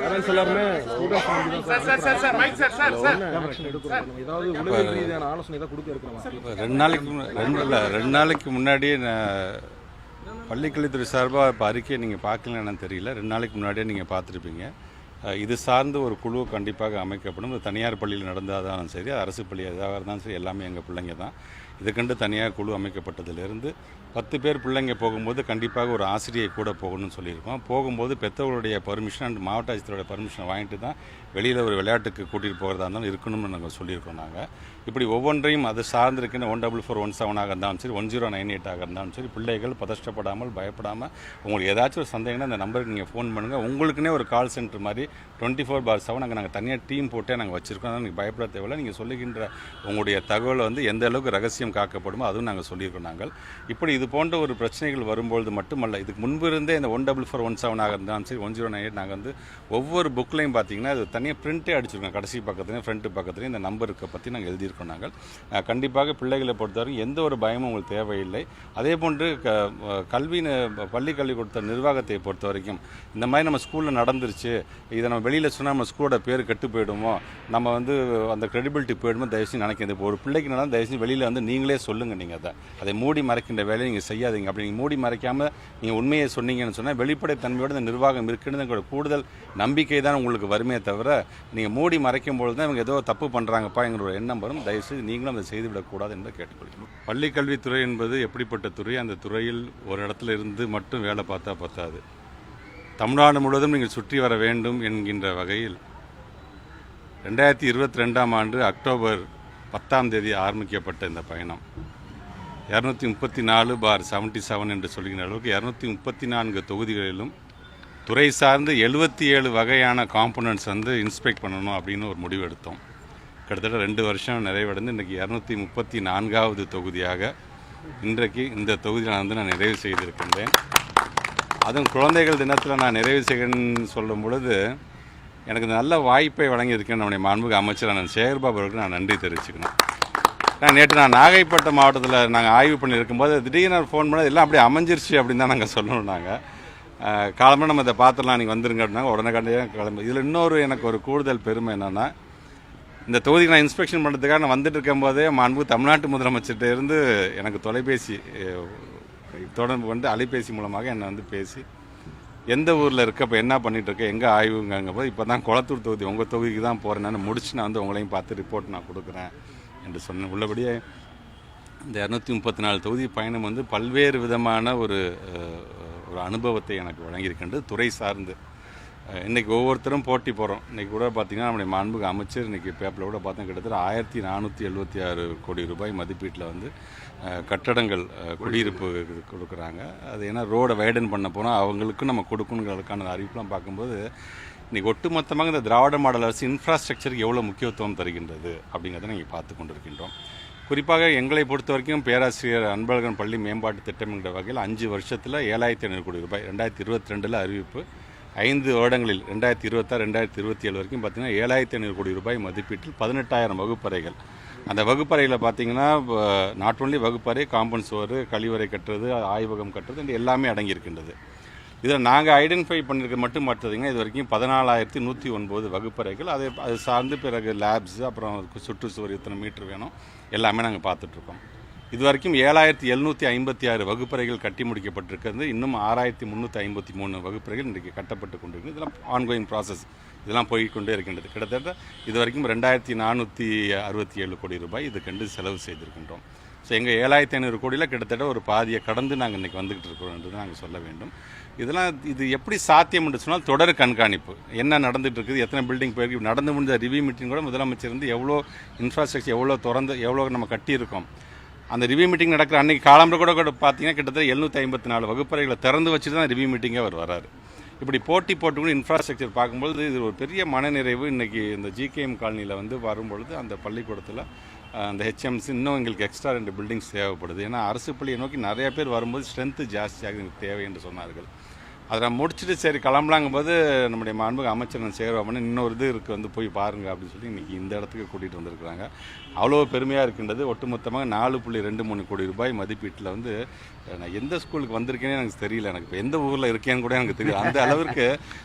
Parents எல்லாருமே students action எடுக்கிறோம் நம்ம ஏதாவது உளவியல் ரீதியான ஆலோசனை தான் கொடுக்க இருக்கிறோம் ரெண்டு நாளைக்கு ரெண்டு இல்லை ரெண்டு நாளைக்கு முன்னாடியே நான் பள்ளிக்கல்வித்துறை சார்பாக இப்போ அறிக்கையை நீங்கள் பார்க்கலன்னு தெரியல. ரெண்டு நாளைக்கு முன்னாடியே நீங்கள் பார்த்துருப்பீங்க. இது சார்ந்து ஒரு குழு கண்டிப்பாக அமைக்கப்படும். தனியார் பள்ளியில் நடந்தாலும் சரி அரசு பள்ளி எதாக இருந்தாலும் சரி எல்லாமே எங்கள் பிள்ளைங்க தான். இதுக்கண்டு தனியாக குழு அமைக்கப்பட்டதிலிருந்து பத்து பேர் பிள்ளைங்க போகும்போது கண்டிப்பாக ஒரு ஆசிரியை கூட போகணும்னு சொல்லியிருக்கோம். போகும்போது பெற்றவர்களுடைய பர்மிஷன் அண்ட் மாவட்ட ஆட்சியரோட பர்மிஷன் வாங்கிட்டு தான் வெளியில் ஒரு விளையாட்டுக்கு கூட்டிகிட்டு போகிறதா இருந்தாலும் இருக்கணும்னு நாங்கள் சொல்லியிருக்கோம் நாங்கள் இப்படி ஒவ்வொன்றையும் அது சார்ந்திருக்கின்ற ஒன் டபுள் ஃபோர் ஒன் செவனாக இருந்தாலும் சரி ஒன் ஜீரோ நைன் எயிட்டாக இருந்தாலும் சரி பிள்ளைகள் பதஷ்டப்படாமல் பயப்படாமல் உங்களுக்கு ஏதாச்சும் ஒரு சந்தேகம்னா அந்த நம்பருக்கு நீங்கள் ஃபோன் பண்ணுங்கள் உங்களுக்குன்னே ஒரு கால் சென்டர் மாதிரி டுவெண்ட்டி ஃபோர் பார் செவன் அங்கே நாங்கள் தனியாக டீம் போட்டே நாங்கள் வச்சுருக்கோம். அதனால் நீங்கள் பயப்பட தேவையில்லை. நீங்கள் சொல்லுகின்ற உங்களுடைய தகவலை வந்து எந்த அளவுக்கு ரகசியம் காக்கப்படுமோ அதுவும் நாங்கள் சொல்லியிருக்கோம் நாங்கள். இப்படி இது போன்ற ஒரு பிரச்சனைகள் வரும்பொழுது மட்டுமல்ல இதுக்கு முன்பு இருந்தே இந்த ஒன் டபுள் ஃபோர் ஒன் செவனாக இருந்தாலும் சரி ஒன் ஜீரோ நைன் எயிட் நாங்கள் வந்து ஒவ்வொரு புக்லையும் பார்த்தீங்கன்னா அது தனியாக பிரிண்ட்டே அடிச்சிருக்கோம். கடைசி பக்கத்துலையும் ஃப்ரண்ட் பக்கத்துலையும் இந்த நம்பருக்கு பற்றி நாங்கள் எழுதியிருக்கோம் நாங்கள். கண்டிப்பாக பிள்ளைகளை பொறுத்தவரைக்கும் எந்த ஒரு பயமும் உங்களுக்கு தேவையில்லை. அதே போன்று க கல்வி பள்ளி கல்வி கொடுத்த நிர்வாகத்தை பொறுத்த வரைக்கும் இந்த மாதிரி நம்ம ஸ்கூலில் நடந்துருச்சு இதை நம்ம வெளியில் சொன்னால் நம்ம ஸ்கூலோட பேர் கெட்டு போயிடுமோ நம்ம வந்து அந்த கிரெடிபிலிட்டி போயிடுமோ தயவுசெய்து நினைக்கிறது இப்போ ஒரு பிள்ளைக்கு நடந்தால் தயவுசெய்து வெளியில் வந்து நீங்கள் சொல்லுங்கள் நீங்கள் அதை. அதை மூடி மறைக்கின்ற வேலையை நீங்கள் செய்யாதீங்க. அப்படி நீங்கள் மூடி மறைக்காமல் நீங்கள் உண்மையை சொன்னீங்கன்னு சொன்னால் வெளிப்படை தன்மையோட இந்த நிர்வாகம் இருக்குன்னு எங்களோட கூடுதல் நம்பிக்கை தான் உங்களுக்கு வருமே தவிர நீங்கள் மூடி மறைக்கும் பொழுது தான் இவங்க ஏதோ தப்பு பண்ணுறாங்கப்பா எங்களோட எண்ணம் வரும். தயவுசெய்து நீங்களும் அதை செய்துவிடக்கூடாது என்று கேட்டுக்கொள்கிறோம். பள்ளிக்கல்வித்துறை என்பது எப்படிப்பட்ட துறை? அந்த துறையில் ஒரு இடத்துல இருந்து மட்டும் வேலை பார்த்தா பத்தாது. தமிழ்நாடு முழுவதும் நீங்கள் சுற்றி வர வேண்டும் என்கின்ற வகையில் ரெண்டாயிரத்தி இருபத்தி ரெண்டாம் ஆண்டு அக்டோபர் பத்தாம் தேதி ஆரம்பிக்கப்பட்ட இந்த பயணம். இரநூத்தி முப்பத்தி நாலு பார் செவன்ட்டி செவன் என்று சொல்கின்ற அளவுக்கு இரநூத்தி முப்பத்தி நான்கு தொகுதிகளிலும் துறை சார்ந்து எழுபத்தி ஏழு வகையான காம்பனன்ட்ஸ் வந்து இன்ஸ்பெக்ட் பண்ணணும் அப்படின்னு ஒரு முடிவு எடுத்தோம். கிட்டத்தட்ட ரெண்டு வருஷம் நிறைவடைந்து இன்றைக்கி இரநூத்தி முப்பத்தி நான்காவது தொகுதியாக இன்றைக்கு இந்த தொகுதியில் வந்து நான் நிறைவு செய்திருக்கின்றேன். அதுவும் குழந்தைகள் தினத்தில் நான் நிறைவு செய்கிறேன்னு சொல்லும் பொழுது எனக்கு நல்ல வாய்ப்பை வழங்கியிருக்கேன் நம்முடைய மாண்புக்கு அமைச்சர் நான் சேகர்பாபு அவர்களுக்கு நான் நன்றி தெரிவிச்சுக்கணும். நான் நேற்று நான் நாகைப்பட்டினம் மாவட்டத்தில் நாங்கள் ஆய்வு பண்ணியிருக்கும்போது திடீர்னு ஃபோன் பண்ணது எல்லாம் அப்படியே அமைஞ்சிருச்சு அப்படின்னு தான் நாங்கள் சொல்லணும் நாங்கள் காலமாக நம்ம இதை பார்த்துடலாம் நீங்கள் வந்துருங்க அப்படின்னாங்க. உடனே கண்டிப்பாக கிளம்பு. இதில் இன்னொரு எனக்கு ஒரு கூடுதல் பெருமை என்னென்னா இந்த தொகுதிக்கு நான் இன்ஸ்பெக்ஷன் பண்ணுறதுக்காக நான் வந்துட்டு இருக்கும்போதே மாண்பு தமிழ்நாட்டு முதலமைச்சர்கிட்ட இருந்து எனக்கு தொலைபேசி தொடர்பு கொண்டு அலைபேசி மூலமாக என்னை வந்து பேசி எந்த ஊரில் இருக்க? இப்போ என்ன பண்ணிட்டு எங்கே ஆய்வுங்க போது இப்போ தான் குளத்தூர் தொகுதி உங்கள் தொகுதிக்கு தான் போகிறேன்னு முடிச்சு நான் வந்து உங்களையும் பார்த்து ரிப்போர்ட் நான் கொடுக்குறேன் என்று சொன்னேன் உள்ளபடியே இந்த இரநூத்தி முப்பத்தி நாலு தொகுதி பயணம் வந்து பல்வேறு விதமான ஒரு ஒரு அனுபவத்தை எனக்கு வழங்கியிருக்கின்றது. துறை சார்ந்து இன்றைக்கி இன்னைக்கு ஒவ்வொருத்தரும் போட்டி போகிறோம் இன்றைக்கி கூட பார்த்திங்கன்னா நம்முடைய மாண்புக்கு அமைச்சர் இன்றைக்கி பேப்பரில் கூட பார்த்தா கிட்டத்தட்ட ஆயிரத்தி நானூற்றி எழுபத்தி ஆறு கோடி ரூபாய் மதிப்பீட்டில் வந்து கட்டடங்கள் குடியிருப்பு கொடுக்குறாங்க. அது ஏன்னா ரோடை வைடன் பண்ண போனால் அவங்களுக்கும் நம்ம கொடுக்கணுங்கிறதுக்கான அறிவிப்புலாம் பார்க்கும்போது இன்றைக்கி ஒட்டுமொத்தமாக இந்த திராவிட மாடல் அரசு இன்ஃப்ராஸ்ட்ரக்சருக்கு எவ்வளோ முக்கியத்துவம் தருகின்றது அப்படிங்கிறத நீங்கள் பார்த்து கொண்டிருக்கின்றோம். குறிப்பாக எங்களை பொறுத்த வரைக்கும் பேராசிரியர் அன்பழகன் பள்ளி மேம்பாட்டு திட்டம் என்ற வகையில் அஞ்சு வருஷத்தில் ஏழாயிரத்தி ஐநூறு கோடி ரூபாய் ரெண்டாயிரத்தி இருபத்தி ரெண்டில் அறிவிப்பு. ஐந்து வருடங்களில் ரெண்டாயிரத்தி இருபத்தாறு ரெண்டாயிரத்தி இருபத்தி ஏழு வரைக்கும் பார்த்தீங்கன்னா ஏழாயிரத்தி ஐநூறு கோடி ரூபாய் மதிப்பீட்டில் பதினெட்டாயிரம் வகுப்பறைகள். அந்த வகுப்பறையில் பார்த்தீங்கன்னா நாட் ஒன்லி வகுப்பறை காம்பவுண்ட் சுவர் கழிவறை கட்டுறது ஆய்வகம் கட்டுறது எல்லாமே அடங்கியிருக்கின்றது. இதில் நாங்கள் ஐடென்டிஃபை பண்ணியிருக்க மட்டும் பார்த்ததுங்க இது வரைக்கும் பதினாலாயிரத்தி நூற்றி ஒன்பது வகுப்பறைகள். அதை அது சார்ந்து பிறகு லேப்ஸ் அப்புறம் சுற்றுச்சுவர் எத்தனை மீட்ரு வேணும் எல்லாமே நாங்கள் பார்த்துட்ருக்கோம். இது வரைக்கும் ஏழாயிரத்தி எழுநூற்றி ஐம்பத்தி ஆறு வகுப்பறைகள் கட்டி முடிக்கப்பட்டிருக்கிறது. இன்னும் ஆறாயிரத்தி முந்நூற்றி ஐம்பத்தி மூணு வகுப்பறைகள் இன்றைக்கு கட்டப்பட்டு கொண்டிருக்கு இதெல்லாம் ஆன்கோயிங் ப்ராசஸ் இதெல்லாம் போய்க்கொண்டே இருக்கின்றது. கிட்டத்தட்ட இது வரைக்கும் ரெண்டாயிரத்தி நானூற்றி அறுபத்தி ஏழு கோடி ரூபாய் இதுக்கென்று செலவு செய்திருக்கின்றோம். ஸோ எங்கள் ஏழாயிரத்தி ஐநூறு கோடியில் கிட்டத்தட்ட ஒரு பாதியை கடந்து நாங்கள் இன்றைக்கி வந்துக்கிட்டு இருக்கிறோம் என்று நாங்கள் சொல்ல வேண்டும். இதெல்லாம் இது எப்படி சாத்தியம் என்று சொன்னால் தொடர் கண்காணிப்பு. என்ன நடந்துகிட்டு இருக்குது எத்தனை பில்டிங் போயிருக்கு நடந்து முடிஞ்ச ரிவ்யூ மீட்டிங் கூட முதலமைச்சர் வந்து எவ்வளோ இன்ஃப்ராஸ்ட்ரக்சர் எவ்வளோ திறந்து எவ்வளோ நம்ம கட்டியிருக்கோம். அந்த ரிவ்யூ மீட்டிங் நடக்கிற அன்னைக்கு காலம்பர கூட கூட பார்த்தீங்கன்னா கிட்டத்தட்ட எழுநூற்றி ஐம்பத்தி நாலு வகுப்பறைகளை திறந்து வச்சுட்டு தான் ரிவ்யூ மீட்டிங்கே அவர் வராரு. இப்படி போட்டி போட்டுக்கணும் இன்ஃப்ராஸ்ட்ரக்சர் பார்க்கும்போது இது ஒரு பெரிய மனநிறைவு. இன்றைக்கி இந்த ஜிகேஎம் காலனியில் வந்து வரும்பொழுது அந்த பள்ளிக்கூடத்தில் அந்த ஹெச்எம்சி இன்னும் எங்களுக்கு எக்ஸ்ட்ரா ரெண்டு பில்டிங்ஸ் தேவைப்படுது. ஏன்னா அரசு பள்ளியை நோக்கி நிறைய பேர் வரும்போது ஸ்ட்ரென்த்து ஜாஸ்தியாக எங்களுக்கு தேவை என்று சொன்னார்கள். அதை நான் முடிச்சுட்டு சரி கிளம்பலாங்கும் போது நம்முடைய மாண்புக அமைச்சர் நான் இன்னொரு இது இருக்குது வந்து போய் பாருங்க அப்படின்னு சொல்லி இன்றைக்கி இந்த இடத்துக்கு கூட்டிகிட்டு வந்திருக்கிறாங்க. அவ்வளோ பெருமையாக இருக்கின்றது. ஒட்டுமொத்தமாக நாலு புள்ளி ரெண்டு மூணு கோடி ரூபாய் மதிப்பீட்டில் வந்து நான் எந்த ஸ்கூலுக்கு வந்திருக்கேனே எனக்கு தெரியல. எனக்கு இப்போ எந்த ஊரில் இருக்கேன்னு கூட எனக்கு தெரியல அந்த அளவிற்கு